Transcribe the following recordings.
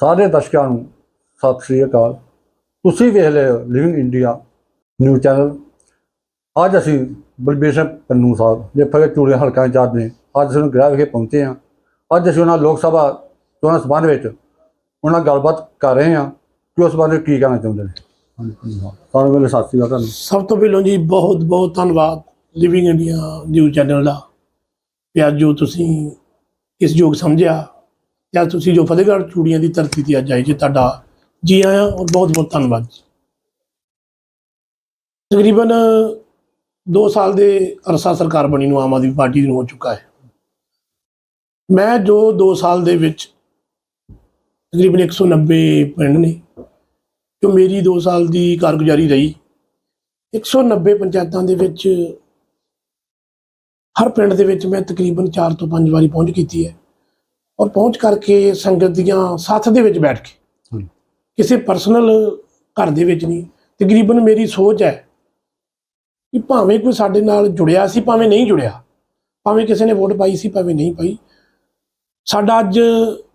ਸਾਰੇ ਦਰਸ਼ਕਾਂ ਨੂੰ ਸਤਿ ਸ੍ਰੀ ਅਕਾਲ। ਤੁਸੀਂ ਵੇਖ ਰਹੇ ਹੋ ਲਿਵਿੰਗ ਇੰਡੀਆ ਨਿਊਜ਼ ਚੈਨਲ ਅੱਜ ਅਸੀਂ ਬਲਬੀਰ ਸਿੰਘ ਪੰਨੂ ਸਾਹਿਬ ਜੇ ਫਗੇ ਚੂੜੇ ਹਲਕਾ ਇੰਚਾਰਜ ਨੇ ਅੱਜ ਅਸੀਂ ਗ੍ਰਹਿ ਵਿਖੇ ਪਹੁੰਚੇ ਹਾਂ। ਅੱਜ ਅਸੀਂ ਉਹਨਾਂ ਲੋਕ ਸਭਾ ਚੋਣਾਂ ਸੰਬੰਧ ਵਿੱਚ ਉਹਨਾਂ ਨਾਲ ਗੱਲਬਾਤ ਕਰ ਰਹੇ ਹਾਂ। ਕਿ ਉਸ ਬਾਰੇ ਕੀ ਕਹਿਣਾ ਚਾਹੁੰਦੇ ਨੇ? ਹਾਂਜੀ ਸਾਨੂੰ ਵੇਲੇ ਸਤਿ ਸ੍ਰੀ ਅਕਾਲ ਤੁਹਾਨੂੰ। ਸਭ ਤੋਂ ਪਹਿਲਾਂ ਜੀ ਬਹੁਤ ਬਹੁਤ ਧੰਨਵਾਦ ਲਿਵਿੰਗ ਇੰਡੀਆ ਨਿਊਜ਼ ਚੈਨਲ ਦਾ। ਕਿ ਅੱਜ ਜੋ ਤੁਸੀਂ ਇਸ ਯੋਗ ਸਮਝਿਆ ਜਾਂ ਤੁਸੀਂ ਜੋ ਫਤਿਹਗੜ੍ਹ ਚੂੜੀਆਂ ਦੀ ਧਰਤੀ ਤੇ ਅੱਜ ਆਏ ਜੀ ਤੁਹਾਡਾ ਜੀ ਆਇਆਂ, ਔਰ ਬਹੁਤ ਬਹੁਤ ਧੰਨਵਾਦ ਜੀ। ਤਕਰੀਬਨ 2 ਸਾਲ ਦੇ ਅਰਸਾ ਸਰਕਾਰ ਬਣੀ ਨੂੰ ਆਮ ਆਦਮੀ ਪਾਰਟੀ ਨੂੰ ਹੋ ਚੁੱਕਾ ਹੈ। ਮੈਂ ਜੋ 2 ਸਾਲ ਦੇ ਵਿੱਚ ਤਕਰੀਬਨ 190 ਪਿੰਡ ਨੇ, ਜੋ ਮੇਰੀ 2 ਸਾਲ ਦੀ ਕਾਰਗੁਜ਼ਾਰੀ ਰਹੀ 190 ਪੰਚਾਇਤਾਂ ਦੇ ਵਿੱਚ ਹਰ ਪਿੰਡ ਦੇ ਵਿੱਚ ਮੈਂ ਤਕਰੀਬਨ 4 ਤੋਂ 5 ਵਾਰੀ ਪਹੁੰਚ ਕੀਤੀ ਹੈ। ਔਰ ਪਹੁੰਚ ਕਰਕੇ ਸੰਗਤ ਦੀਆਂ ਸਾਥ ਦੇ ਵਿੱਚ ਬੈਠ ਕੇ। ਕਿਸੇ ਪਰਸਨਲ ਘਰ ਦੇ ਵਿੱਚ ਨਹੀਂ। ਤਕਰੀਬਨ ਮੇਰੀ ਸੋਚ ਹੈ ਕਿ ਭਾਵੇਂ ਕੋਈ ਸਾਡੇ ਨਾਲ ਜੁੜਿਆ ਸੀ ਭਾਵੇਂ ਨਹੀਂ ਜੁੜਿਆ ਭਾਵੇਂ ਕਿਸੇ ਨੇ ਵੋਟ ਪਾਈ ਸੀ ਭਾਵੇਂ ਨਹੀਂ ਪਾਈ। ਸਾਡਾ ਅੱਜ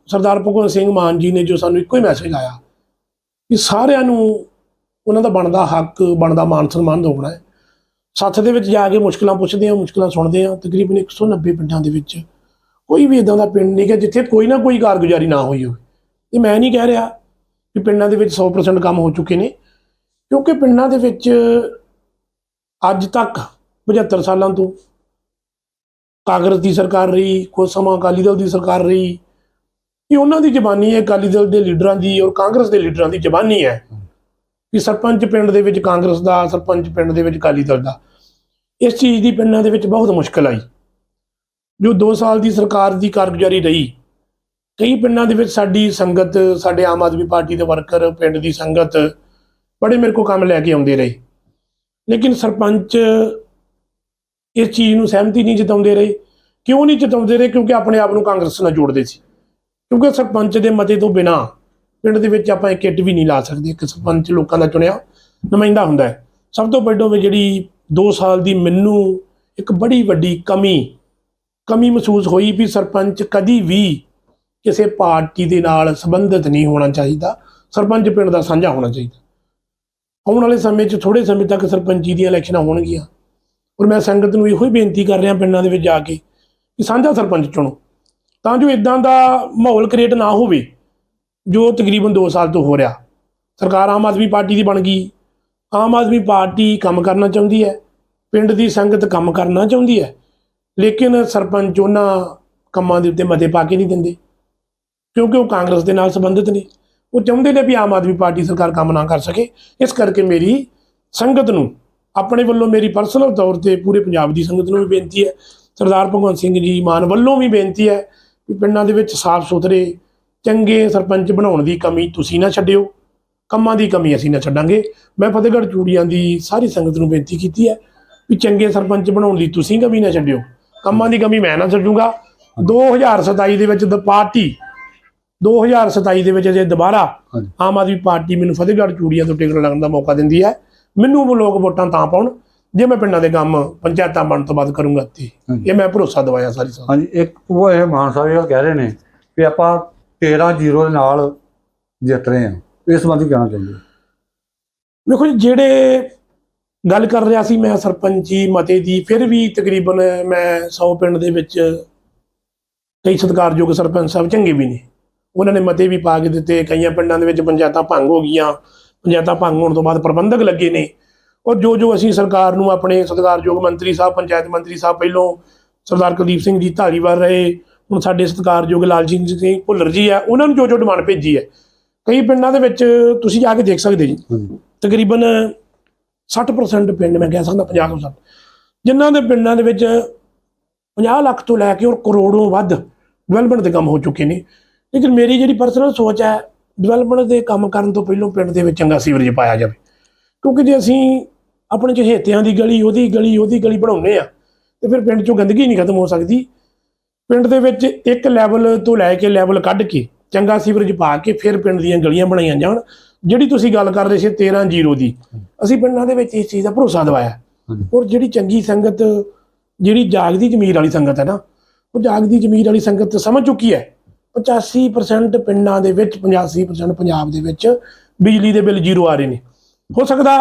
ਸਰਦਾਰ ਭਗਵੰਤ ਸਿੰਘ ਮਾਨ ਜੀ ਨੇ ਜੋ ਸਾਨੂੰ ਇੱਕੋ ਹੀ ਮੈਸੇਜ ਆਇਆ ਕਿ ਸਾਰਿਆਂ ਨੂੰ ਉਹਨਾਂ ਦਾ ਬਣਦਾ ਹੱਕ ਬਣਦਾ ਮਾਨ ਸਨਮਾਨ ਹੋਣਾ ਹੈ। ਸੱਥ ਦੇ ਵਿੱਚ ਜਾ ਕੇ ਮੁਸ਼ਕਲਾਂ ਪੁੱਛਦੇ ਆ ਮੁਸ਼ਕਲਾਂ ਸੁਣਦੇ ਆ ਤਕਰੀਬਨ 190 ਪਿੰਡਾਂ ਦੇ ਵਿੱਚ ਕੋਈ ਵੀ ਇਦਾਂ ਦਾ ਪਿੰਡ ਨਹੀਂ ਕਿ ਜਿੱਥੇ ਕੋਈ ਨਾ ਕੋਈ ਕਾਰਗੁਜ਼ਾਰੀ ਨਾ ਹੋਈ ਹੋਵੇ। ਇਹ ਮੈਂ ਨਹੀਂ ਕਹਿ ਰਿਹਾ ਕਿ ਪਿੰਡਾਂ ਦੇ ਵਿੱਚ 100% ਕੰਮ ਹੋ ਚੁੱਕੇ ਨੇ, ਕਿਉਂਕਿ ਪਿੰਡਾਂ ਦੇ ਵਿੱਚ ਅੱਜ ਤੱਕ 75 ਸਾਲਾਂ ਤੋਂ ਕਾਂਗਰਸ ਦੀ ਸਰਕਾਰ ਰਹੀ, ਕੁਝ ਸਮਾਂ ਅਕਾਲੀ ਦਲ ਦੀ ਸਰਕਾਰ ਰਹੀ, ਇਹ ਉਹਨਾਂ ਦੀ ਜ਼ਬਾਨੀ ਹੈ, ਅਕਾਲੀ ਦਲ ਦੇ ਲੀਡਰਾਂ ਦੀ ਔਰ ਕਾਂਗਰਸ ਦੇ ਲੀਡਰਾਂ ਦੀ ਜ਼ਬਾਨੀ ਹੈ ਕਿ ਸਰਪੰਚ ਪਿੰਡ ਦੇ ਵਿੱਚ ਕਾਂਗਰਸ ਦਾ, ਸਰਪੰਚ ਪਿੰਡ ਦੇ ਵਿੱਚ ਅਕਾਲੀ ਦਲ ਦਾ। ਇਸ ਚੀਜ਼ ਦੀ ਪਿੰਡਾਂ ਦੇ ਵਿੱਚ ਬਹੁਤ ਮੁਸ਼ਕਲ ਆਈ। ਜੋ 2 ਸਾਲ ਦੀ ਸਰਕਾਰ ਦੀ ਕਾਰਗੁਜ਼ਾਰੀ ਰਹੀ, ਕਈ ਪਿੰਡਾਂ ਦੇ ਵਿੱਚ ਸਾਡੀ ਸੰਗਤ, ਸਾਡੇ ਆਮ ਆਦਮੀ ਪਾਰਟੀ ਦੇ ਵਰਕਰ, ਪਿੰਡ ਦੀ ਸੰਗਤ ਬੜੇ ਮੇਰੇ ਕੋਲ ਕੰਮ ਲੈ ਕੇ ਆਉਂਦੇ ਰਹੇ। ਲੇਕਿਨ ਸਰਪੰਚ ਇਸ ਚੀਜ਼ ਨੂੰ ਸਹਿਮਤੀ ਨਹੀਂ ਜਤਾਉਂਦੇ ਰਹੇ। ਕਿਉਂ ਨਹੀਂ ਜਤਾਉਂਦੇ ਰਹੇ? ਕਿਉਂਕਿ ਆਪਣੇ ਆਪ ਨੂੰ ਕਾਂਗਰਸ ਨਾਲ ਜੋੜਦੇ ਸੀ। ਕਿਉਂਕਿ ਸਰਪੰਚ ਦੇ ਮਤੇ ਤੋਂ ਬਿਨਾ ਪਿੰਡ ਦੇ ਵਿੱਚ ਆਪਾਂ ਇੱਕ ਇੱਟ ਵੀ ਨਹੀਂ ਲਾ ਸਕਦੇ। ਇੱਕ ਸਰਪੰਚ ਲੋਕਾਂ ਦਾ ਚੁਣਿਆ ਨੁਮਾਇੰਦਾ ਹੁੰਦਾ ਹੈ। ਸਭ ਤੋਂ ਵੱਡੋ ਵੀ ਜਿਹੜੀ 2 ਸਾਲ ਦੀ ਮੈਨੂੰ ਇੱਕ ਬੜੀ ਵੱਡੀ ਕਮੀ ਕਮੀ ਮਹਿਸੂਸ ਹੋਈ ਵੀ ਸਰਪੰਚ ਕਦੀ ਵੀ ਕਿਸੇ ਪਾਰਟੀ ਦੇ ਨਾਲ ਸੰਬੰਧਿਤ ਨਹੀਂ ਹੋਣਾ ਚਾਹੀਦਾ। ਸਰਪੰਚ ਪਿੰਡ ਦਾ ਸਾਂਝਾ ਹੋਣਾ ਚਾਹੀਦਾ। ਆਉਣ ਵਾਲੇ ਸਮੇਂ 'ਚ ਥੋੜੇ ਸਮੇਂ ਤੱਕ ਸਰਪੰਚੀ ਦੀਆਂ ਇਲੈਕਸ਼ਨਾਂ ਹੋਣਗੀਆਂ। ਔਰ ਮੈਂ ਸੰਗਤ ਨੂੰ ਇਹੋ ਹੀ ਬੇਨਤੀ ਕਰ ਰਿਹਾ ਪਿੰਡਾਂ ਦੇ ਵਿੱਚ ਜਾ ਕੇ ਕਿ ਸਾਂਝਾ ਸਰਪੰਚ ਚੁਣੋ। ਤਾਂ ਜੋ ਇਦਾਂ ਦਾ ਮਾਹੌਲ ਕ੍ਰੀਏਟ ਨਾ ਹੋਵੇ, ਜੋ ਤਕਰੀਬਨ 2 ਸਾਲ ਤੋਂ ਹੋ ਰਿਹਾ। ਸਰਕਾਰ ਆਮ ਆਦਮੀ ਪਾਰਟੀ ਦੀ ਬਣ ਗਈ। ਆਮ ਆਦਮੀ ਪਾਰਟੀ ਕੰਮ ਕਰਨਾ ਚਾਹੁੰਦੀ ਹੈ। ਪਿੰਡ ਦੀ ਸੰਗਤ ਕੰਮ ਕਰਨਾ ਚਾਹੁੰਦੀ ਹੈ। ਲੇਕਿਨ ਸਰਪੰਚ ਉਹਨਾਂ ਕੰਮਾਂ ਦੇ ਉੱਤੇ ਮਤੇ ਪਾ ਕੇ ਨਹੀਂ ਦਿੰਦੇ, ਕਿਉਂਕਿ ਉਹ ਕਾਂਗਰਸ ਦੇ ਨਾਲ ਸੰਬੰਧਿਤ ਨੇ। ਉਹ ਚਾਹੁੰਦੇ ਨੇ ਵੀ ਆਮ ਆਦਮੀ ਪਾਰਟੀ ਸਰਕਾਰ ਕੰਮ ਨਾ ਕਰ ਸਕੇ। ਇਸ ਕਰਕੇ ਮੇਰੀ ਸੰਗਤ ਨੂੰ, ਆਪਣੇ ਵੱਲੋਂ ਮੇਰੀ ਪਰਸਨਲ ਤੌਰ ਤੇ ਪੂਰੇ ਪੰਜਾਬ ਦੀ ਸੰਗਤ ਨੂੰ ਵੀ ਬੇਨਤੀ ਹੈ, ਸਰਦਾਰ ਭਗਵੰਤ ਸਿੰਘ ਜੀ ਮਾਨ ਵੱਲੋਂ ਵੀ ਬੇਨਤੀ ਹੈ ਕਿ ਪਿੰਡਾਂ ਦੇ ਵਿੱਚ ਸਾਫ਼ ਸੁਥਰੇ, ਚੰਗੇ ਸਰਪੰਚ ਬਣਾਉਣ ਦੀ ਕਮੀ ਤੁਸੀਂ ਨਾ ਛੱਡਿਓ, ਕੰਮਾਂ ਦੀ ਕਮੀ ਅਸੀਂ ਨਾ ਛੱਡਾਂਗੇ। ਮੈਂ ਫਤਿਹਗੜ੍ਹ ਚੂੜੀਆਂ ਦੀ ਸਾਰੀ ਸੰਗਤ ਨੂੰ ਬੇਨਤੀ ਕੀਤੀ ਹੈ ਵੀ ਚੰਗੇ ਸਰਪੰਚ ਬਣਾਉਣ ਦੀ ਤੁਸੀਂ ਕਮੀ ਨਾ ਛੱਡਿਓ। ਕੰਮਾਂ ਦੀ ਕਮੀ ਮੈਂ ਨਾ ਛੱਡੂਗਾ। 2027 ਦੇ ਵਿੱਚ ਦ ਪਾਰਟੀ 2027 ਦੇ ਵਿੱਚ ਜੇ ਦੁਬਾਰਾ। ਆਮ ਆਦਮੀ ਪਾਰਟੀ ਮੈਨੂੰ ਫਤਿਹਗੜ੍ਹ ਚੂੜੀਆਂ ਤੋਂ ਟਿਕਟ ਲੱਗਣ ਦਾ ਮੌਕਾ ਦਿੰਦੀ ਹੈ। ਮੈਨੂੰ ਉਹ ਲੋਕ ਵੋਟਾਂ ਤਾਂ ਪਾਉਣ ਜੇ ਮੈਂ ਪਿੰਡਾਂ ਦੇ ਕੰਮ ਪੰਚਾਇਤਾਂ ਬਣਨ ਤੋਂ ਬਾਅਦ ਕਰੂੰਗਾ ਤੇ। ਇਹ ਮੈਂ ਭਰੋਸਾ ਦਵਾਇਆ ਸਾਰੀ ਸੰਗਤ ਹਾਂਜੀ ਇੱਕ ਉਹ ਇਹ ਮਾਨ ਸਾਹਿਬ ਇਹ ਕਹਿ ਰਹੇ ਨੇ ਕਿ ਆਪਾਂ 13-0 ਦੇ ਨਾਲ ਜਿੱਤ ਰਹੇ ਹਾਂ। ਇਸ ਸੰਬੰਧੀ ਕਹਿਣਾ ਚਾਹੁੰਦੇ ਜੀ ਜਿਹੜੇ ਗੱਲ ਕਰ ਰਿਹਾ ਸੀ ਮੈਂ ਸਰਪੰਚੀ ਮਤੇ ਦੀ ਫਿਰ ਵੀ ਤਕਰੀਬਨ ਮੈਂ 100 ਪਿੰਡ ਦੇ ਵਿੱਚ ਕਈ ਸਤਿਕਾਰਯੋਗ ਸਰਪੰਚ ਸਾਹਿਬ ਚੰਗੇ ਵੀ ਨੇ। ਉਹਨਾਂ ਨੇ ਮਤੇ ਵੀ ਪਾ ਕੇ ਦਿੱਤੇ ਕਈਆਂ ਪਿੰਡਾਂ ਦੇ ਵਿੱਚ ਪੰਚਾਇਤਾਂ ਭੰਗ ਹੋ ਗਈਆਂ ਪੰਚਾਇਤਾਂ ਭੰਗ ਹੋਣ ਤੋਂ ਬਾਅਦ ਪ੍ਰਬੰਧਕ ਲੱਗੇ ਨੇ। ਔਰ ਜੋ ਜੋ ਅਸੀਂ ਸਰਕਾਰ ਨੂੰ ਆਪਣੇ ਸਤਿਕਾਰਯੋਗ ਮੰਤਰੀ ਸਾਹਿਬ ਪੰਚਾਇਤ ਮੰਤਰੀ ਸਾਹਿਬ ਪਹਿਲੋਂ ਸਰਦਾਰ ਕੁਲਦੀਪ ਸਿੰਘ ਜੀ ਧਾਲੀਵਾਲ ਰਹੇ ਹੁਣ ਸਾਡੇ ਸਤਿਕਾਰਯੋਗ ਲਾਲਜੀਤ ਸਿੰਘ ਭੁੱਲਰ ਜੀ ਆ ਉਹਨਾਂ ਨੂੰ ਜੋ ਜੋ ਡਿਮਾਂਡ ਭੇਜੀ ਹੈ। ਕਈ ਪਿੰਡਾਂ ਦੇ ਵਿੱਚ ਤੁਸੀਂ ਜਾ ਕੇ ਦੇਖ ਸਕਦੇ ਜੀ। ਤਕਰੀਬਨ 60% ਪਿੰਡ, ਮੈਂ ਕਹਿ ਸਕਦਾ 50% ਜਿਨ੍ਹਾਂ ਦੇ ਪਿੰਡਾਂ ਦੇ ਵਿੱਚ 50 ਲੱਖ ਤੋਂ ਲੈ ਕੇ ਔਰ ਕਰੋੜੋਂ ਵੱਧ ਡਿਵੈਲਪਮੈਂਟ ਦੇ ਕੰਮ ਹੋ ਚੁੱਕੇ ਨੇ। ਲੇਕਿਨ ਮੇਰੀ ਜਿਹੜੀ ਪਰਸਨਲ ਸੋਚ ਹੈ ਡਿਵੈਲਪਮੈਂਟ ਦੇ ਕੰਮ ਕਰਨ ਤੋਂ ਪਹਿਲਾਂ ਪਿੰਡ ਦੇ ਵਿੱਚ ਚੰਗਾ ਸੀਵਰੇਜ ਪਾਇਆ ਜਾਵੇ। ਕਿਉਂਕਿ ਜੇ ਅਸੀਂ ਆਪਣੇ ਚਹੇਤਿਆਂ ਦੀ ਗਲੀ, ਉਹਦੀ ਗਲੀ ਉਹਦੀ ਗਲੀ ਬਣਾਉਂਦੇ ਆ ਤੇ ਫਿਰ ਪਿੰਡ ਚੋਂ ਗੰਦਗੀ ਨਹੀਂ ਖਤਮ ਹੋ ਸਕਦੀ। ਪਿੰਡ ਦੇ ਵਿੱਚ ਇੱਕ ਲੈਵਲ ਤੋਂ ਲੈ ਕੇ ਲੈਵਲ ਕੱਢ ਕੇ ਚੰਗਾ ਸੀਵਰੇਜ ਪਾ ਕੇ ਫਿਰ ਪਿੰਡ ਦੀਆਂ ਗਲੀਆਂ ਬਣਾਈਆਂ ਜਾਣ। ਜਿਹੜੀ ਤੁਸੀਂ ਗੱਲ ਕਰ ਰਹੇ ਸੀ 13 ਜ਼ੀਰੋ ਦੀ ਅਸੀਂ ਪਿੰਡਾਂ ਦੇ ਵਿੱਚ ਇਸ ਚੀਜ਼ ਦਾ ਭਰੋਸਾ ਦਿਵਾਇਆ। ਔਰ ਜਿਹੜੀ ਚੰਗੀ ਸੰਗਤ ਜਿਹੜੀ ਜਾਗਦੀ ਜ਼ਮੀਰ ਵਾਲੀ ਸੰਗਤ ਹੈ ਨਾ ਉਹ ਜਾਗਦੀ ਜ਼ਮੀਰ ਵਾਲੀ ਸੰਗਤ ਸਮਝ ਚੁੱਕੀ ਹੈ। 85% ਪਿੰਡਾਂ ਦੇ ਵਿੱਚ 85% ਪੰਜਾਬ ਦੇ ਵਿੱਚ ਬਿਜਲੀ ਦੇ ਬਿੱਲ ਜ਼ੀਰੋ ਆ ਰਹੇ ਨੇ। ਹੋ ਸਕਦਾ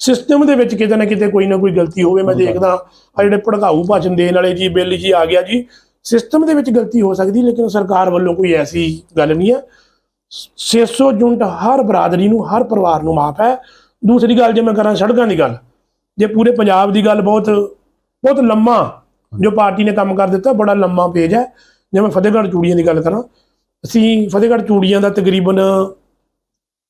ਸਿਸਟਮ ਦੇ ਵਿੱਚ ਕਿਤੇ ਨਾ ਕਿਤੇ ਕੋਈ ਨਾ ਕੋਈ ਗਲਤੀ ਹੋਵੇ ਮੈਂ ਦੇਖਦਾ ਆ ਜਿਹੜੇ ਭੜਕਾਊ ਭਾਸ਼ਣ ਦੇਣ ਵਾਲੇ ਜੀ ਬਿੱਲ ਜੀ ਆ ਗਿਆ ਜੀ। ਸਿਸਟਮ ਦੇ ਵਿੱਚ ਗਲਤੀ ਹੋ ਸਕਦੀ ਲੇਕਿਨ ਸਰਕਾਰ ਵੱਲੋਂ ਕੋਈ ਐਸੀ ਗੱਲ ਨਹੀਂ ਹੈ। 600 ਯੂਨਿਟ ਹਰ ਬਰਾਦਰੀ ਨੂੰ ਹਰ ਪਰਿਵਾਰ ਨੂੰ ਮਾਫ ਹੈ। ਦੂਸਰੀ ਗੱਲ ਜੇ ਮੈਂ ਕਰਾਂ ਸੜਕਾਂ ਦੀ ਗੱਲ ਜੇ ਪੂਰੇ ਪੰਜਾਬ ਦੀ ਗੱਲ ਬਹੁਤ ਬਹੁਤ ਲੰਮਾ ਜੋ ਪਾਰਟੀ ਨੇ ਕੰਮ ਕਰ ਦਿੱਤਾ ਬੜਾ ਲੰਮਾ ਪੇਜ ਹੈ। ਜੇ ਮੈਂ ਫਤਿਹਗੜ੍ਹ ਚੂੜੀਆਂ ਦੀ ਗੱਲ ਕਰਾਂ ਅਸੀਂ ਫਤਿਹਗੜ੍ਹ ਚੂੜੀਆਂ ਦਾ ਤਕਰੀਬਨ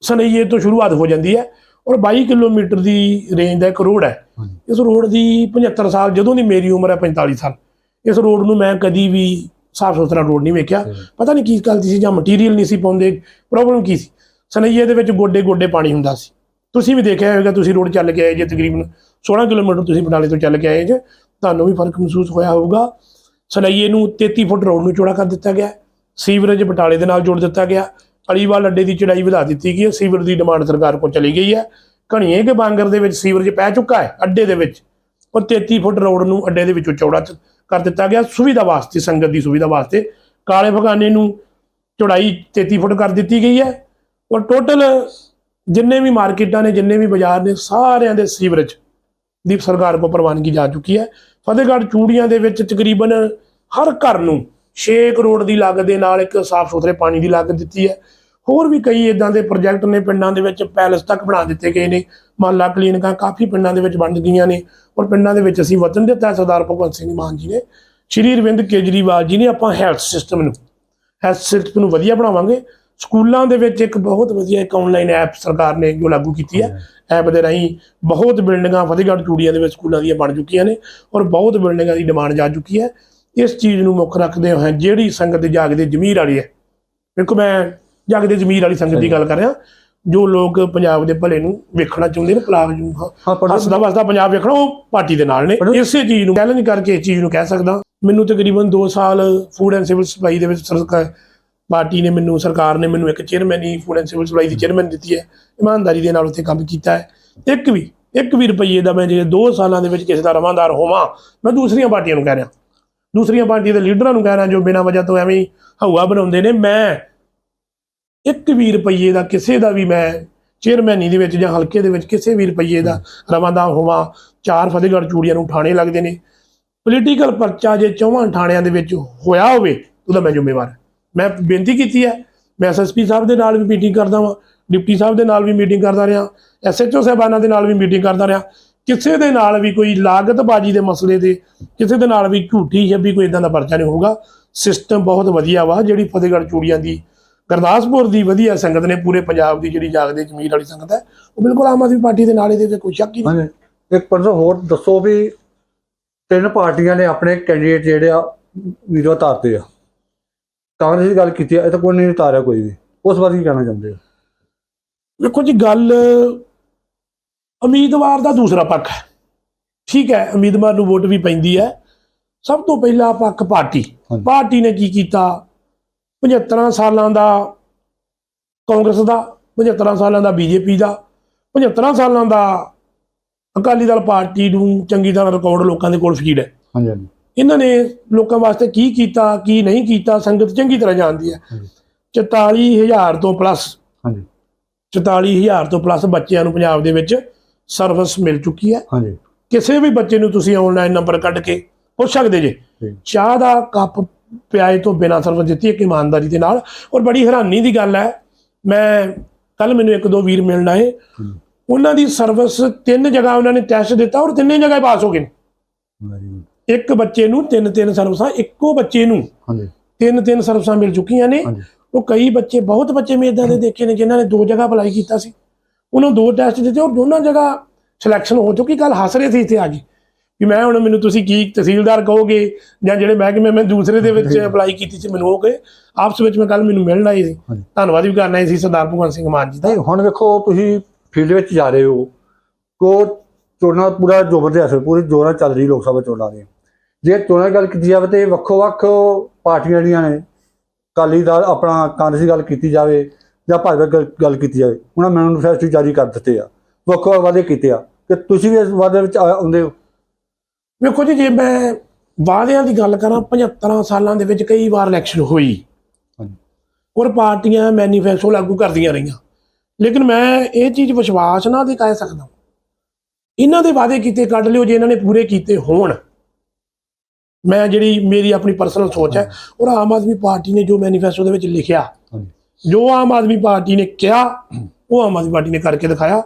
ਸਨਈਏ ਤੋਂ ਸ਼ੁਰੂਆਤ ਹੋ ਜਾਂਦੀ ਹੈ ਔਰ 22 ਕਿਲੋਮੀਟਰ ਦੀ ਰੇਂਜ ਦਾ ਇੱਕ ਰੋਡ ਹੈ। ਇਸ ਰੋਡ ਦੀ 75 ਸਾਲ ਜਦੋਂ ਦੀ ਮੇਰੀ ਉਮਰ ਹੈ 45 ਸਾਲ। ਇਸ ਰੋਡ ਨੂੰ ਮੈਂ ਕਦੀ ਵੀ ਸਾਫ਼ ਸੁਥਰਾ ਰੋਡ ਨਹੀਂ ਵੇਖਿਆ। ਪਤਾ ਨਹੀਂ ਕੀ ਗੱਲ ਸੀ ਜਾਂ ਮਟੀਰੀਅਲ ਨਹੀਂ ਸੀ ਪਾਉਂਦੇ ਪ੍ਰੋਬਲਮ ਕੀ ਸੀ? ਸਨਈਏ ਦੇ ਵਿੱਚ ਗੋਡੇ ਗੋਡੇ ਪਾਣੀ ਹੁੰਦਾ ਸੀ। ਤੁਸੀਂ ਵੀ ਦੇਖਿਆ ਹੋਵੇਗਾ ਤੁਸੀਂ ਰੋਡ ਚੱਲ ਕੇ ਆਏ ਜੇ ਤਕਰੀਬਨ 16 ਕਿਲੋਮੀਟਰ ਤੁਸੀਂ ਬਟਾਲੇ ਤੋਂ ਚੱਲ ਕੇ ਆਏ ਜੇ ਤੁਹਾਨੂੰ ਵੀ ਫ਼ਰਕ ਮਹਿਸੂਸ ਹੋਇਆ ਹੋਊਗਾ। ਸਨਈਏ ਨੂੰ 33 ਫੁੱਟ ਰੋਡ ਨੂੰ ਚੌੜਾ ਕਰ ਦਿੱਤਾ ਗਿਆ। ਸੀਵਰੇਜ ਬਟਾਲੇ ਦੇ ਨਾਲ ਜੋੜ ਦਿੱਤਾ ਗਿਆ। ਅਲੀਵਾਲ ਅੱਡੇ ਦੀ ਚੜਾਈ ਵਧਾ ਦਿੱਤੀ ਗਈ ਹੈ। ਸੀਵਰ ਦੀ ਡਿਮਾਂਡ ਸਰਕਾਰ ਕੋਲ ਚਲੀ ਗਈ ਹੈ। ਘਣੀਏ ਕੇ ਬਾਂਗਰ ਦੇ ਵਿੱਚ ਸੀਵਰੇਜ ਪੈ ਚੁੱਕਾ ਹੈ ਅੱਡੇ ਦੇ ਵਿੱਚ। ਉਹ 33 ਫੁੱਟ ਰੋਡ ਨੂੰ ਅੱਡੇ ਦੇ ਵਿੱਚੋਂ ਚੌੜਾ ਕਰ ਦਿੱਤਾ ਗਿਆ ਸੁਵਿਧਾ ਵਾਸਤੇ, ਸੰਗਤ ਦੀ ਸੁਵਿਧਾ ਵਾਸਤੇ। ਕਾਲੇ ਫਗਾਨੇ ਨੂੰ ਚੌੜਾਈ 33 ਫੁੱਟ ਕਰ ਦਿੱਤੀ ਗਈ ਹੈ ਔਰ ਟੋਟਲ ਜਿੰਨੇ ਵੀ ਮਾਰਕੀਟਾਂ ਨੇ, ਜਿੰਨੇ ਵੀ ਬਾਜ਼ਾਰ ਨੇ, ਸਾਰਿਆਂ ਦੇ ਸੀਵਰੇਜ ਦੀ ਸਰਕਾਰ ਕੋਲ ਪ੍ਰਵਾਨਗੀ ਜਾ ਚੁੱਕੀ ਹੈ। ਫਤਿਹਗੜ੍ਹ ਚੂੜੀਆਂ ਦੇ ਵਿੱਚ ਤਕਰੀਬਨ ਹਰ ਘਰ ਨੂੰ 6 ਕਰੋੜ ਦੀ ਲਾਗਤ ਦੇ ਨਾਲ ਇੱਕ ਸਾਫ਼ ਸੁਥਰੇ ਪਾਣੀ ਦੀ ਲਾਗਤ ਦਿੱਤੀ ਹੈ। ਹੋਰ ਵੀ ਕਈ ਇਦਾਂ ਦੇ ਪ੍ਰੋਜੈਕਟ ਨੇ ਪਿੰਡਾਂ ਦੇ ਵਿੱਚ ਪੈਲਸ ਤੱਕ ਬਣਾ ਦਿੱਤੇ ਗਏ ਨੇ। ਮਹੱਲਾ ਕਲੀਨਿਕਾਂ ਕਾਫੀ ਪਿੰਡਾਂ ਦੇ ਵਿੱਚ ਬਣ ਗਈਆਂ ਨੇ ਔਰ ਪਿੰਡਾਂ ਦੇ ਵਿੱਚ ਅਸੀਂ ਵਤਨ ਦਿੱਤਾ ਸਰਦਾਰ ਭਗਵੰਤ ਸਿੰਘ ਮਾਨ ਜੀ ਨੇ। ਸ਼੍ਰੀ ਅਰਵਿੰਦ ਕੇਜਰੀਵਾਲ ਜੀ ਨੇ ਆਪਾਂ ਹੈਲਥ ਸਿਸਟਮ ਨੂੰ ਹੈਲਥ ਸਿਸਟਮ ਨੂੰ ਵਧੀਆ ਬਣਾਵਾਂਗੇ। ਸਕੂਲਾਂ ਦੇ ਵਿੱਚ ਇੱਕ ਬਹੁਤ ਵਧੀਆ ਇੱਕ ਆਨਲਾਈਨ ਐਪ ਸਰਕਾਰ ਨੇ ਜੋ ਲਾਗੂ ਕੀਤੀ ਹੈ। ਐਪ ਦੇ ਰਾਹੀਂ ਬਹੁਤ ਬਿਲਡਿੰਗਾਂ ਫਤਿਹਗੜ੍ਹ ਚੂੜੀਆਂ ਦੇ ਵਿੱਚ ਸਕੂਲਾਂ ਦੀਆਂ ਬਣ ਚੁੱਕੀਆਂ ਨੇ ਔਰ ਬਹੁਤ ਬਿਲਡਿੰਗਾਂ ਦੀ ਡਿਮਾਂਡ ਜਾ ਚੁੱਕੀ ਹੈ। ਇਸ ਚੀਜ਼ ਨੂੰ ਮੁੱਖ ਰੱਖਦੇ ਹੋਏ ਜਿਹੜੀ ਸੰਗਤ ਜਾਗਦੇ ਜ਼ਮੀਰ ਵਾਲੀ ਹੈ। ਵੇਖੋ ਮੈਂ ਜਾਗਦੇ ਜ਼ਮੀਰ ਵਾਲੀ ਸੰਗਤ ਦੀ ਗੱਲ ਕਰ ਰਿਹਾ ਜੋ ਲੋਕ ਪੰਜਾਬ ਦੇ ਭਲੇ ਨੂੰ ਵੇਖਣਾ ਚਾਹੁੰਦੇ ਨੇ ਪੰਜਾਬ ਨੂੰ ਹਾਂ ਹੱਸਦਾ ਵਸਦਾ ਪੰਜਾਬ ਵੇਖਣਾ ਉਹ ਪਾਰਟੀ ਦੇ ਨਾਲ ਨੇ। ਇਸੇ ਚੀਜ਼ ਨੂੰ ਚੈਲੰਜ ਕਰਕੇ ਇਸ ਚੀਜ਼ ਨੂੰ ਕਹਿ ਸਕਦਾ। ਮੈਨੂੰ ਤਕਰੀਬਨ 2 ਸਾਲ ਫੂਡ ਐਂਡ ਸਿਵਲ ਸਪਲਾਈ ਦੇ ਵਿੱਚ ਸਰਕਾਰ ਪਾਰਟੀ ਨੇ ਮੈਨੂੰ ਸਰਕਾਰ ਨੇ ਮੈਨੂੰ ਇੱਕ ਚੇਅਰਮੈਨੀ ਫੂਡ ਐਂਡ ਸਿਵਲ ਸਪਲਾਈ ਦੀ ਚੇਅਰਮੈਨ ਦਿੱਤੀ ਹੈ। ਇਮਾਨਦਾਰੀ ਦੇ ਨਾਲ ਉੱਥੇ ਕੰਮ ਕੀਤਾ ਹੈ। ਇੱਕ ਵੀ ਇੱਕ ਵੀ ਰੁਪਈਏ ਦਾ ਮੈਂ ਜੇ 2 ਸਾਲਾਂ ਦੇ ਵਿੱਚ ਕਿਸੇ ਦਾ ਰਵਾਂਦਾਰ ਹੋਵਾਂ ਮੈਂ ਦੂਸਰੀਆਂ ਪਾਰਟੀਆਂ ਨੂੰ ਕਹਿ ਰਿਹਾ। ਦੂਸਰੀਆਂ ਪਾਰਟੀਆਂ ਦੇ ਲੀਡਰਾਂ ਨੂੰ ਕਹਿ ਰਿਹਾ ਜੋ ਬਿਨਾਂ ਵਜ੍ਹਾ ਤੋਂ ਐਵੇਂ ਹੀ ਹਵਾ ਬਣਾਉਂਦੇ ਨੇ ਮੈਂ ਇੱਕ ਵੀ ਰੁਪਈਏ ਦਾ ਕਿਸੇ ਦਾ ਵੀ ਮੈਂ ਚੇਅਰਮੈਨੀ ਦੇ ਵਿੱਚ ਜਾਂ ਹਲਕੇ ਦੇ ਵਿੱਚ ਕਿਸੇ ਵੀ ਰੁਪਈਏ ਦਾ ਰਵਾਂਦਾਰ ਹੋਵਾਂ, ਚਾਰ ਫਤਿਹਗੜ੍ਹ ਚੂੜੀਆਂ ਨੂੰ ਠਾਣੇ ਲੱਗਦੇ ਨੇ। ਪੋਲੀਟੀਕਲ ਪਰਚਾ ਜੇ ਚੌਵਾਂ ਥਾਣਿਆਂ ਦੇ ਵਿੱਚ ਹੋਇਆ ਹੋਵੇ, ਉਹਦਾ ਮੈਂ ਜ਼ਿੰਮੇਵਾਰ ਮੈਂ ਬੇਨਤੀ ਕੀਤੀ ਹੈ, ਮੈਂ ਐਸਐਸਪੀ ਸਾਹਿਬ ਦੇ ਨਾਲ ਵੀ ਮੀਟਿੰਗ ਕਰਦਾ ਵਾਂ, ਡਿਪਟੀ ਸਾਹਿਬ ਦੇ ਨਾਲ ਵੀ ਮੀਟਿੰਗ ਕਰਦਾ ਰਿਹਾ ਐਸਐਚਓ ਸਾਹਿਬਾਨਾਂ ਦੇ ਨਾਲ ਵੀ ਮੀਟਿੰਗ ਕਰਦਾ ਰਿਹਾ। ਕਿਸੇ ਦੇ ਨਾਲ ਵੀ ਕੋਈ ਲਾਗਤਬਾਜ਼ੀ ਦੇ ਮਸਲੇ ਦੇ ਕਿਸੇ ਦੇ ਨਾਲ ਵੀ ਝੂਠੀ ਛੱਬੀ ਕੋਈ ਇਦਾਂ ਦਾ ਪਰਚਾ ਨਹੀਂ ਹੋਊਗਾ। ਸਿਸਟਮ ਬਹੁਤ ਵਧੀਆ ਵਾ, ਜਿਹੜੀ ਫਤਿਹਗੜ੍ਹ ਚੂੜੀਆਂ ਦੀ ਗੁਰਦਾਸਪੁਰ ਦੀ ਵਧੀਆ ਸੰਗਤ ਨੇ ਪੂਰੇ ਪੰਜਾਬ ਦੀ ਜਿਹੜੀ ਜਾਗਦੇ ਜ਼ਮੀਰ ਵਾਲੀ ਸੰਗਤ ਹੈ ਉਹ ਬਿਲਕੁਲ ਆਮ ਆਦਮੀ ਪਾਰਟੀ ਦੇ ਨਾਲ ਇਹਦੇ ਤੇ ਕੋਈ ਸ਼ੱਕ ਹੀ ਨਹੀਂ। ਹਾਂਜੀ। ਇੱਕ ਪਰਸੋਂ ਹੋਰ ਦੱਸੋ ਵੀ ਤਿੰਨ ਪਾਰਟੀਆਂ ਨੇ ਆਪਣੇ ਕੈਂਡੀਡੇਟ ਜਿਹੜੇ ਆ ਵੀਰੋ ਤਾਰਤੇ ਆ। ਕਾਂਗਰਸ ਦੀ ਗੱਲ ਕੀਤੀ ਆ ਇਹ ਤਾਂ ਕੋਈ ਨਹੀਂ ਤਾਰਿਆ ਕੋਈ ਵੀ। ਉਸ ਬਾਰੇ ਕੀ ਕਹਿਣਾ ਚਾਹੁੰਦੇ ਹੋ? ਵੇਖੋ ਜੀ ਗੱਲ ਉਮੀਦਵਾਰ ਦਾ ਦੂਸਰਾ ਪੱਖ ਹੈ। ਠੀਕ ਹੈ ਉਮੀਦਵਾਰ ਨੂੰ ਵੋਟ ਵੀ ਪੈਂਦੀ ਹੈ। ਸਭ ਤੋਂ ਪਹਿਲਾ ਪੱਖ ਪਾਰਟੀ। ਪਾਰਟੀ ਨੇ ਕੀ ਕੀਤਾ? 75 ਸਾਲਾਂ ਦਾ ਕਾਂਗਰਸ ਦਾ 75 ਸਾਲਾਂ ਦਾ ਬੀਜੇਪੀ ਦਾ 75 ਸਾਲਾਂ ਦਾ ਅਕਾਲੀ ਦਲ ਪਾਰਟੀ ਨੂੰ ਚੰਗੀ ਤਰ੍ਹਾਂ ਰਿਕਾਰਡ ਲੋਕਾਂ ਦੇ ਕੋਲ ਫੀਡ ਹੈ। ਹਾਂਜੀ ਇਹਨਾਂ ਨੇ ਲੋਕਾਂ ਵਾਸਤੇ ਕੀ ਕੀਤਾ ਕੀ ਨਹੀਂ ਕੀਤਾ ਸੰਗਤ ਚੰਗੀ ਤਰ੍ਹਾਂ ਜਾਣਦੀ ਹੈ। ਹਾਂਜੀ। 44000 ਤੋਂ ਪਲੱਸ ਹਾਂਜੀ। 44000 ਤੋਂ ਪਲੱਸ ਬੱਚਿਆਂ ਨੂੰ ਪੰਜਾਬ ਦੇ ਵਿੱਚ ਸਰਵਿਸ ਮਿਲ ਚੁੱਕੀ ਹੈ। ਹਾਂਜੀ। ਕਿਸੇ ਵੀ ਬੱਚੇ ਨੂੰ ਤੁਸੀਂ ਆਨਲਾਈਨ ਨੰਬਰ ਕੱਢ ਕੇ ਪੁੱਛ ਸਕਦੇ ਜੇ। ਚਾਹ ਦਾ ਕੱਪ ਪਿਆਏ ਤੋਂ ਬਿਨਾਂ ਸਰਵਿਸ ਦਿੱਤੀ ਇੱਕ ਇਮਾਨਦਾਰੀ ਦੇ ਨਾਲ। ਔਰ ਬੜੀ ਹੈਰਾਨੀ ਦੀ ਗੱਲ ਹੈ ਮੈਂ ਕੱਲ ਮੈਨੂੰ ਇੱਕ ਦੋ ਵੀਰ ਮਿਲਣ ਆਏ। ਉਹਨਾਂ ਦੀ ਸਰਵਿਸ ਤਿੰਨ ਜਗ੍ਹਾ ਉਹਨਾਂ ਨੇ ਟੈਸਟ ਦਿੱਤਾ ਔਰ ਤਿੰਨੇ ਜਗ੍ਹਾ ਪਾਸ ਹੋ ਗਏ. ਇੱਕ ਬੱਚੇ ਨੂੰ ਤਿੰਨ ਤਿੰਨ ਸਰਵਿਸਾਂ ਇੱਕੋ ਬੱਚੇ ਨੂੰ ਹਾਂਜੀ। ਤਿੰਨ ਤਿੰਨ ਸਰਵਿਸਾਂ ਮਿਲ ਚੁੱਕੀਆਂ ਨੇ। ਉਹ ਕਈ ਬੱਚੇ ਬਹੁਤ ਬੱਚੇ ਮੈਂ ਇਦਾਂ ਦੇ ਦੇਖੇ ਨੇ ਜਿਨ੍ਹਾਂ ਨੇ ਦੋ ਜਗ੍ਹਾ ਅਪਲਾਈ ਕੀਤਾ ਸੀ। ਉਹਨਾਂ ਦੋ ਟੈਸਟ ਦਿੱਤੇ ਔਰ ਦੋਨਾਂ ਜਗ੍ਹਾ ਸਿਲੈਕਸ਼ਨ ਹੋ ਚੁੱਕੀ। ਕੱਲ ਹੱਸ ਰਹੇ ਸੀ ਇੱਥੇ ਆ ਕੇ। ਵੀ ਮੈਂ ਹੁਣ ਮੈਨੂੰ ਤੁਸੀਂ ਕੀ ਤਹਿਸੀਲਦਾਰ ਕਹੋਗੇ ਜਾਂ ਜਿਹੜੇ ਮਹਿਕਮੇ ਮੈਂ ਦੂਸਰੇ ਦੇ ਵਿੱਚ ਅਪਲਾਈ ਕੀਤੀ ਸੀ ਮੈਨੂੰ ਉਹ ਕਹੇ। ਆਪਸ ਵਿੱਚ ਮੈਂ ਕੱਲ ਮੈਨੂੰ ਮਿਲਣ ਆਏ ਸੀ। ਧੰਨਵਾਦ ਵੀ ਕਰਨਾ ਸੀ ਸਰਦਾਰ ਭਗਵੰਤ ਸਿੰਘ ਮਾਨ ਜੀ ਦਾ। ਹੁਣ ਵੇਖੋ ਤੁਸੀਂ ਫੀਲਡ ਵਿੱਚ ਜਾ ਰਹੇ ਹੋ। ਕੋ ਚੋਣਾਂ ਪੂਰਾ ਜੋਬਰ ਦੇ ਅਸਰ ਪੂਰੀ ਜੋਰਾਂ ਚੱਲ ਰਹੀ ਲੋਕ ਸਭਾ ਚੋਣਾਂ ਦੀ। ਜੇ ਚੋਣਾਂ ਗੱਲ ਕੀਤੀ ਜਾਵੇ ਤੇ ਵੱਖੋ ਵੱਖ ਪਾਰਟੀਆਂ ਜਿਹੜੀਆਂ ਨੇ ਅਕਾਲੀ ਦਾ ਆਪਣਾ ਕਾਂਗਰਸ ਗੱਲ ਕੀਤੀ ਜਾਵੇ ਜਾਂ ਭਾਜਪਾ ਗੱਲ- ਕੀਤੀ ਜਾਵੇ ਉਹਨਾਂ ਮੈਨੂਫੈਸਟੋ ਜਾਰੀ ਕਰ ਦਿੱਤੇ ਆ। ਵੱਖੋ ਵੱਖ ਵਾਅਦੇ ਕੀਤੇ ਆ। ਕਿ ਤੁਸੀਂ ਵੀ ਇਸ ਵਾਅਦੇ ਵਿੱਚ ਆਉਂਦੇ ਹੋ। ਵੇਖੋ ਜੀ ਜੇ ਮੈਂ ਵਾਅਦਿਆਂ ਦੀ ਗੱਲ ਕਰਾਂ 75 ਸਾਲਾਂ ਦੇ ਵਿੱਚ ਕਈ ਵਾਰ ਇਲੈਕਸ਼ਨ ਹੋਈ। ਔਰ ਪਾਰਟੀਆਂ ਮੈਨੀਫੈਸਟੋ ਲਾਗੂ ਕਰਦੀਆਂ ਰਹੀਆਂ। ਲੇਕਿਨ ਮੈਂ ਇਹ ਚੀਜ਼ ਵਿਸ਼ਵਾਸ ਨਾਲ ਦੇ ਕਹਿ ਸਕਦਾ। ਇਹਨਾਂ ਦੇ ਵਾਅਦੇ ਕੀਤੇ ਕੱਢ ਲਿਓ ਜੇ ਇਹਨਾਂ ਨੇ ਪੂਰੇ ਕੀਤੇ ਹੋਣ। ਮੈਂ ਜਿਹੜੀ ਮੇਰੀ ਆਪਣੀ ਪਰਸਨਲ ਸੋਚ ਹੈ ਔਰ ਆਮ ਆਦਮੀ ਪਾਰਟੀ ਨੇ ਜੋ ਮੈਨੀਫੈਸਟੋ ਦੇ ਵਿੱਚ ਲਿਖਿਆ ਜੋ ਆਮ ਆਦਮੀ ਪਾਰਟੀ ਨੇ ਕਿਹਾ ਉਹ ਆਮ ਆਦਮੀ ਪਾਰਟੀ ਨੇ ਕਰਕੇ ਦਿਖਾਇਆ।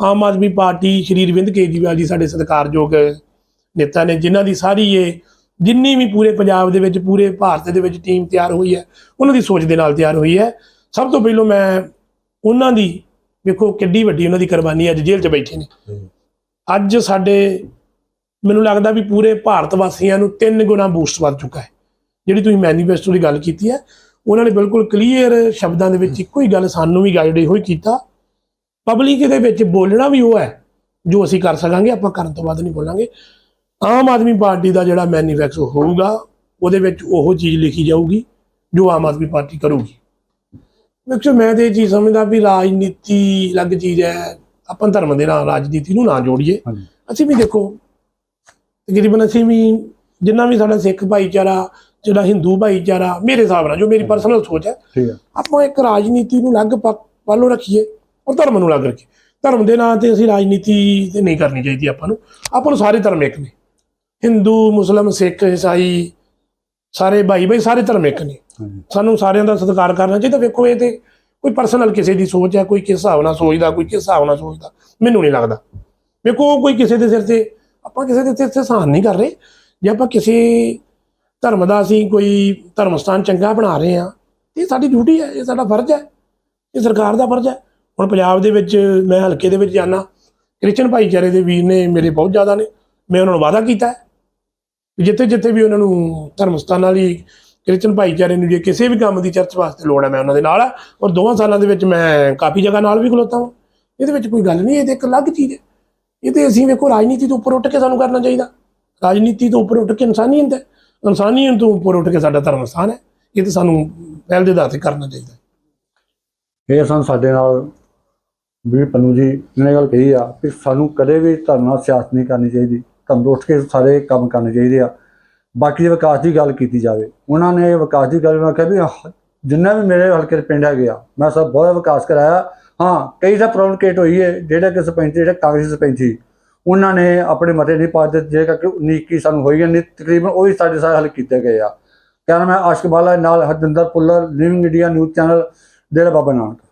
ਆਮ ਆਦਮੀ ਪਾਰਟੀ ਸ਼੍ਰੀ ਅਰਵਿੰਦ ਕੇਜਰੀਵਾਲ ਜੀ ਸਾਡੇ ਸਤਿਕਾਰਯੋਗ ਨੇਤਾ ਨੇ ਜਿਨ੍ਹਾਂ ਦੀ ਸਾਰੀ ਇਹ ਜਿੰਨੀ ਵੀ ਪੂਰੇ ਪੰਜਾਬ ਦੇ ਵਿੱਚ ਪੂਰੇ ਭਾਰਤ ਦੇ ਵਿੱਚ ਟੀਮ ਤਿਆਰ ਹੋਈ ਹੈ ਉਹਨਾਂ ਦੀ ਸੋਚ ਦੇ ਨਾਲ ਤਿਆਰ ਹੋਈ ਹੈ। ਸਭ ਤੋਂ ਪਹਿਲਾਂ ਮੈਂ ਉਹਨਾਂ ਦੀ ਵੇਖੋ ਕਿੱਡੀ ਵੱਡੀ ਉਹਨਾਂ ਦੀ ਕੁਰਬਾਨੀ ਅੱਜ ਜੇਲ੍ਹ 'ਚ ਬੈਠੇ ਨੇ। ਅੱਜ ਸਾਡੇ ਮੈਨੂੰ ਲੱਗਦਾ ਵੀ ਪੂਰੇ ਭਾਰਤ ਵਾਸੀਆਂ ਨੂੰ ਤਿੰਨ ਗੁਣਾ ਬੂਸਟ ਵੱਧ ਚੁੱਕਾ ਹੈ। ਜਿਹੜੀ ਤੁਸੀਂ ਮੈਨੀਫੈਸਟੋ ਦੀ ਗੱਲ ਕੀਤੀ ਹੈ ਉਹਨਾਂ ਨੇ ਬਿਲਕੁਲ ਕਲੀਅਰ ਸ਼ਬਦਾਂ ਦੇ ਵਿੱਚ ਇੱਕੋ ਹੀ ਗੱਲ ਸਾਨੂੰ ਵੀ ਗਾਈਡ ਇਹੋ ਹੀ ਕੀਤਾ। ਪਬਲਿਕ ਦੇ ਵਿੱਚ ਬੋਲਣਾ ਵੀ ਉਹ ਹੈ ਜੋ ਅਸੀਂ ਕਰ ਸਕਾਂਗੇ ਆਪਾਂ ਕਰਨ ਤੋਂ ਬਾਅਦ ਨਹੀਂ ਬੋਲਾਂਗੇ। ਆਮ ਆਦਮੀ ਪਾਰਟੀ ਦਾ ਜਿਹੜਾ ਮੈਨੀਫੈਸਟੋ ਹੋਊਗਾ ਉਹਦੇ ਵਿੱਚ ਉਹ ਚੀਜ਼ ਲਿਖੀ ਜਾਊਗੀ ਜੋ ਆਮ ਆਦਮੀ ਪਾਰਟੀ ਕਰੂਗੀ। ਵੇਖੋ ਮੈਂ ਤੇ ਚੀਜ਼ ਸਮਝਦਾ ਵੀ ਰਾਜਨੀਤੀ ਅਲੱਗ ਚੀਜ਼ ਹੈ ਆਪਾਂ ਧਰਮ ਦੇ ਨਾਲ ਰਾਜਨੀਤੀ ਨੂੰ ਨਾ ਜੋੜੀਏ। ਅਸੀਂ ਵੀ ਦੇਖੋ ਤਕਰੀਬਨ ਅਸੀਂ ਵੀ ਜਿੰਨਾ ਵੀ ਸਾਡਾ ਸਿੱਖ ਭਾਈਚਾਰਾ ਜਿਹੜਾ ਹਿੰਦੂ ਭਾਈਚਾਰਾ ਮੇਰੇ ਹਿਸਾਬ ਨਾਲ ਜੋ ਮੇਰੀ ਪਰਸਨਲ ਸੋਚ ਹੈ ਆਪਾਂ ਇੱਕ ਰਾਜਨੀਤੀ ਨੂੰ ਅਲੱਗ ਪਾਲੋ ਰੱਖੀਏ ਔਰ ਧਰਮ ਨੂੰ ਅਲੱਗ ਰੱਖੀਏ। ਧਰਮ ਦੇ ਨਾਂ ਤੇ ਅਸੀਂ ਰਾਜਨੀਤੀ ਤੇ ਨਹੀਂ ਕਰਨੀ ਚਾਹੀਦੀ ਆਪਾਂ ਨੂੰ। ਆਪਾਂ ਨੂੰ ਸਾਰੇ ਧਰਮ ਇੱਕ ਨੇ। ਹਿੰਦੂ ਮੁਸਲਮ ਸਿੱਖ ਈਸਾਈ ਸਾਰੇ ਭਾਈ ਭਾਈ ਸਾਰੇ ਧਰਮ ਇੱਕ ਨੇ। ਸਾਨੂੰ ਸਾਰਿਆਂ ਦਾ ਸਤਿਕਾਰ ਕਰਨਾ ਚਾਹੀਦਾ। ਵੇਖੋ ਇਹ ਤੇ ਕੋਈ ਪਰਸਨਲ ਕਿਸੇ ਦੀ ਸੋਚ ਹੈ ਕੋਈ ਕਿਸ ਹਿਸਾਬ ਨਾਲ ਸੋਚਦਾ ਕੋਈ ਕਿਸ ਹਿਸਾਬ ਨਾਲ ਸੋਚਦਾ ਮੈਨੂੰ ਨਹੀਂ ਲੱਗਦਾ। ਵੇਖੋ ਕੋਈ ਕਿਸੇ ਦੇ ਸਿਰ ਤੇ ਆਪਾਂ ਕਿਸੇ ਦੇ ਸਿਰ ਤੇ ਸਹਾਨ ਨਹੀਂ ਕਰ ਰਹੇ। ਜੇ ਆਪਾਂ ਕਿਸੇ ਧਰਮ ਦਾ ਅਸੀਂ ਕੋਈ ਧਰਮ ਸਥਾਨ ਚੰਗਾ ਬਣਾ ਰਹੇ ਆ ਇਹ ਸਾਡੀ ਡਿਊਟੀ ਹੈ ਇਹ ਸਾਡਾ ਫਰਜ਼ ਹੈ ਇਹ ਸਰਕਾਰ ਦਾ ਫਰਜ਼ ਹੈ। ਹੁਣ ਪੰਜਾਬ ਦੇ ਵਿੱਚ ਮੈਂ ਹਲਕੇ ਦੇ ਵਿੱਚ ਜਾਣਾ ਕ੍ਰਿਸਚਨ ਭਾਈਚਾਰੇ ਦੇ ਵੀਰ ਨੇ ਮੇਰੇ ਬਹੁਤ ਜ਼ਿਆਦਾ ਨੇ ਮੈਂ ਉਹਨਾਂ ਨੂੰ ਵਾਅਦਾ ਕੀਤਾ ਹੈ। ਜਿੱਥੇ ਜਿੱਥੇ ਵੀ ਉਹਨਾਂ ਨੂੰ ਧਰਮ ਸਥਾਨਾਂ ਲਈ ਕ੍ਰਿਸਚਨ ਭਾਈਚਾਰੇ ਨੂੰ ਜੇ ਕਿਸੇ ਵੀ ਕੰਮ ਦੀ ਚਰਚ ਵਾਸਤੇ ਲੋੜ ਹੈ, ਮੈਂ ਉਹਨਾਂ ਦੇ ਨਾਲ ਆ ਔਰ ਦੋਵਾਂ ਸਾਲਾਂ ਦੇ ਵਿੱਚ ਮੈਂ ਕਾਫੀ ਜਗ੍ਹਾ ਨਾਲ ਵੀ ਖਲੋਤਾ ਹਾਂ। ਇਹਦੇ ਵਿੱਚ ਕੋਈ ਗੱਲ ਨਹੀਂ, ਇਹ ਤੇ ਇੱਕ ਅਲੱਗ ਚੀਜ਼ ਹੈ। ਇਹ ਤੇ ਅਸੀਂ ਵੇਖੋ ਰਾਜਨੀਤੀ ਤੋਂ ਉੱਪਰ ਉੱਠ ਕੇ ਸਾਨੂੰ ਕਰਨਾ ਚਾਹੀਦਾ। ਰਾਜਨੀਤੀ ਤੋਂ ਉੱਪਰ ਉੱਠ ਕੇ ਇਨਸਾਨੀਅਤ ਹੈ। ਇਨਸਾਨੀਅਤ ਤੋਂ ਉੱਪਰ ਉੱਠ ਕੇ ਸਾਡਾ ਧਰਮ ਸਥਾਨ ਹੈ। ਇਹ ਤੇ ਸਾਨੂੰ ਪਹਿਲ ਦੇ ਆਧਾਰ ਤੇ ਕਰਨਾ ਚਾਹੀਦਾ ਇਹ ਸਾਨੂੰ ਸਾਡੇ ਨਾਲ ਵੀ ਪੰਨੂ ਜੀ ਨੇ ਗੱਲ ਕਹੀ ਆ ਕਿ ਸਾਨੂੰ ਕਦੇ ਵੀ ਧਰਮ ਨਾਲ ਸਿਆਸਤ ਨਹੀਂ ਕਰਨੀ ਚਾਹੀਦੀ। ਧਰਮ ਉੱਠ ਕੇ ਸਾਰੇ ਕੰਮ ਕਰਨੇ ਚਾਹੀਦੇ ਆ। ਬਾਕੀ ਜੇ ਵਿਕਾਸ ਦੀ ਗੱਲ ਕੀਤੀ ਜਾਵੇ, ਉਹਨਾਂ ਨੇ ਵਿਕਾਸ ਦੀ ਗੱਲ ਉਹਨਾਂ ਕਿਹਾ ਵੀ ਜਿੰਨਾ ਵੀ ਮੇਰੇ ਹਲਕੇ ਦੇ ਪਿੰਡ ਹੈਗੇ ਆ, ਮੈਂ ਸਭ ਬਹੁਤ ਵਿਕਾਸ ਕਰਾਇਆ। ਹਾਂ, ਕਈ ਦਾ ਪ੍ਰੋਬਲਮ ਕ੍ਰੀਏਟ ਹੋਈ ਹੈ ਜਿਹੜਾ ਕਿ ਸਰਪੰਚ, ਜਿਹੜਾ ਕਾਂਗਰਸੀ ਸਰਪੰਚ ਸੀ, ਉਹਨਾਂ ਨੇ ਆਪਣੇ ਮਤੇ ਨਹੀਂ ਪਾ ਦਿੱਤੇ ਜੇ ਕਰਕੇ 19 ਕੀ ਸਾਨੂੰ ਹੋਈ ਨਹੀਂ ਤਕਰੀਬਨ ਉਹ ਵੀ ਸਾਡੇ ਸਾਰੇ ਹੱਲ ਕੀਤੇ ਗਏ ਆ। ਕਹਿੰਦਾ ਮੈਂ ਆਸ਼ਕ ਬਾਲਾ ਨਾਲ Harjinder Puller living India news channel Dera Baba Nanak.